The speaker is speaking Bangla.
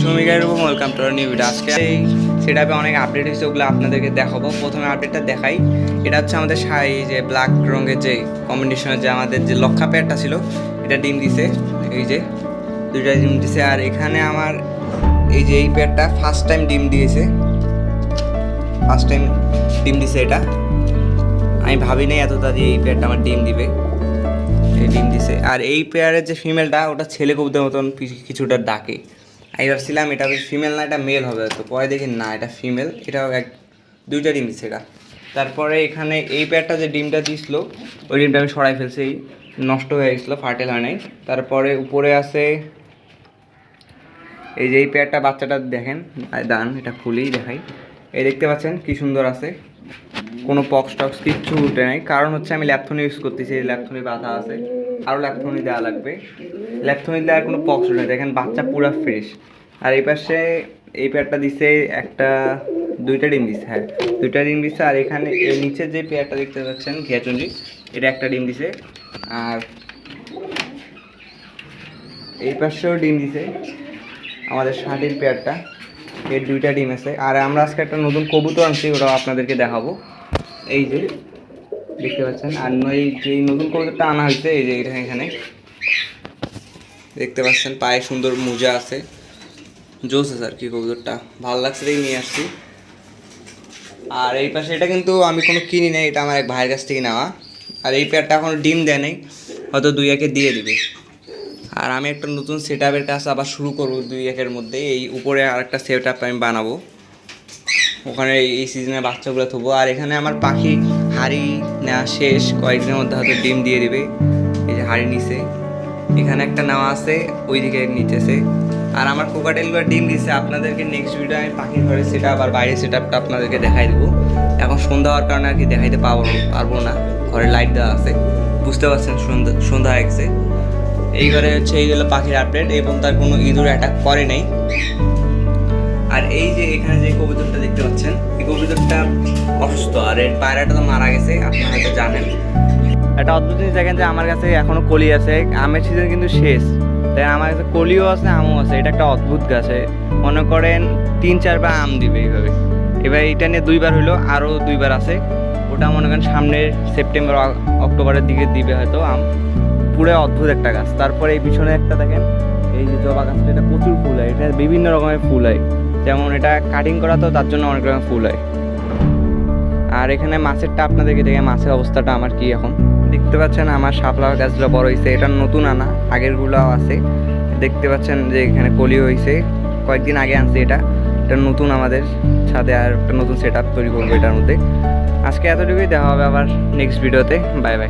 শ্রমিকের উপর ওয়েলকাম টু নিউ ভিডিও। আজকে সেটাপে অনেক আপডেট হয়েছে, ওগুলো আপনাদেরকে দেখাবো। প্রথমে আপডেটটা দেখাই। এটা হচ্ছে আমাদের শাড়ি যে ব্ল্যাক রঙের যে কম্বিনেশনের যে আমাদের যে লক্ষা প্যাডটা ছিল, এটা ডিম দিছে, এই যে দুইটা ডিম দিছে। আর এখানে আমার এই যে এই প্যাডটা ফার্স্ট টাইম ডিম দিয়েছে। ফার্স্ট টাইম ডিম দিছে এটা। আমি ভাবি নাই এত তাড়াতাড়ি এই পেয়ারটা আমার ডিম দিবে। এই ডিম দিছে। আর এই পেয়ারের যে ফিমেলটা ওটা ছেলে কবুতরের মতন কিছুটা ডাকে। আমি ভাবছিলাম এটা ফিমেল না, এটা মেল হবে তো পরে দেখি না, এটা ফিমেল এটাও এক, দুইটা ডিম এটা। তারপরে এখানে এই পেয়ারটা যে ডিমটা দিছিল, ওই ডিমটা আমি সরাই ফেলছি, নষ্ট হয়ে গেছিল ফার্টেল হয় নাই। তারপরে উপরে আছে, এই যে এই পেয়ারটা বাচ্চাটা দেখেন দান এটা খুলেই দেখাই। এই দেখতে পাচ্ছেন কি সুন্দর আছে। কোনো পক্স টক্স কিচ্ছু উঠে নাই। কারণ হচ্ছে আমি ল্যাপথনি ইউজ করতেছি, এই ল্যাপথনি বাধা আছে। আরও ল্যাপথনি দেওয়া লাগবে। ল্যাপথনি দেওয়ার কোনো পক্স নেই দেখেন বাচ্চা পুরো ফ্রেশ আর এই পাশে এই পেয়ারটা দিছে একটা, দুইটা ডিম দিছে হ্যাঁ। দুইটা ডিম দিছে, আর এখানে এর নিচের যে পেয়ারটা দেখতে পাচ্ছেন, ঘিয়াচন্ডি, এটা একটা ডিম দিছে। আর এই পাশেও ডিম দিছে, আমাদের শার্টের পেয়ারটা এর দুইটা ডিম আছে। আর আমরা আজকে একটা নতুন কবুতর আনছি, ওটাও আপনাদেরকে দেখাবো। এই যে দেখতে পাচ্ছেন। আর এই যে নতুন কবুতরটা আনা হয়েছে, এই যে এটা এখানে। দেখতে পাচ্ছেন, পায়ে সুন্দর মোজা আছে। জোস আছে আর কি কবুতরটা। ভালো লাগছে তাই নিয়ে আসছি। আর এই পাশে এটা কিন্তু আমি কোনো কিনি নাই, এটা আমার এক ভাইয়ের কাছ থেকে নেওয়া। আর এই পেয়ারটা এখনও ডিম দেয় নাই, হয়তো দুই একে দিয়ে দিবে। আর আমি একটা নতুন সেট আপের কাজ আবার শুরু করব দুই একের মধ্যে। এই উপরে আর একটা সেট আপ আমি বানাবো। ওখানে এই সিজনে বাচ্চাগুলো থবো। আর এখানে আমার পাখি হাড়ি নেওয়া শেষ। কয়েকদিনের মধ্যে হয়তো ডিম দিয়ে দেবে। এই যে হাড়ি নিচে এখানে একটা নেওয়া আছে, ওইদিকে নিচেছে আর আমার কোকাটেলগুলো ডিম দিছে। আপনাদেরকে নেক্সট ভিডিও আমি পাখির ঘরে সেট আপ আর বাইরের সেট আপটা আপনাদেরকে দেখাই দেবো। এখন সন্ধ্যা হওয়ার কারণে আর কি দেখাইতে পারব পারব না। ঘরে লাইট দেওয়া আছে। বুঝতে পারছেন, সন্ধ্যা সন্ধ্যা হয়ে গেছে। এই ঘরে হচ্ছে এইগুলো পাখির আপডেট এবং তার কোনো ইঁদুর অ্যাটাক করে নেই। আর এই যে এখানে যে কবুতরটা দেখতে পাচ্ছেন, এই কবুতরটা অসুস্থ আর এর পায়রাটা তো মারা গেছে আপনি হয়তো জানেন। একটা অদ্ভুত জিনিস দেখেন যে আমার কাছে এখনও কলি আছে, আমের সিজন কিন্তু শেষ। তাই আমার কাছে কলিও আছে, আমও আছে, এটা একটা অদ্ভুত গাছে। মনে করেন তিন, চারবার আম দিবে এইভাবে। এবার এটা নিয়ে দুইবার হইল, আরও দুইবার আছে। ওটা মনে করেন সামনের সেপ্টেম্বর অক্টোবরের দিকে দিবে হয়তো আম। পুরো অদ্ভুত একটা গাছ। তারপরে এই পিছনে একটা দেখেন, এই যে জবা গাছটা, এটা প্রচুর ফুল হয়। এটা বিভিন্ন রকমের ফুল হয়। যেমন এটা কাটিং করা তো তার জন্য অনেক রকম ফুল হয়। আর এখানে মাছেরটা আপনাদেরকে দেখে মাছের অবস্থাটা আমার কি এখন? দেখতে পাচ্ছেন আমার শাপলা গাছগুলো বড় হয়েছে, এটা নতুন আনা, আগেরগুলোও আছে। দেখতে পাচ্ছেন যে এখানে কলি হয়েছে, কয়েকদিন আগে আনছে এটা। এটা নতুন আমাদের ছাদে আর একটা নতুন সেট তৈরি করব এটার মধ্যে। আজকে এতটুকুই, দেখা হবে আবার নেক্সট ভিডিওতে বাই বাই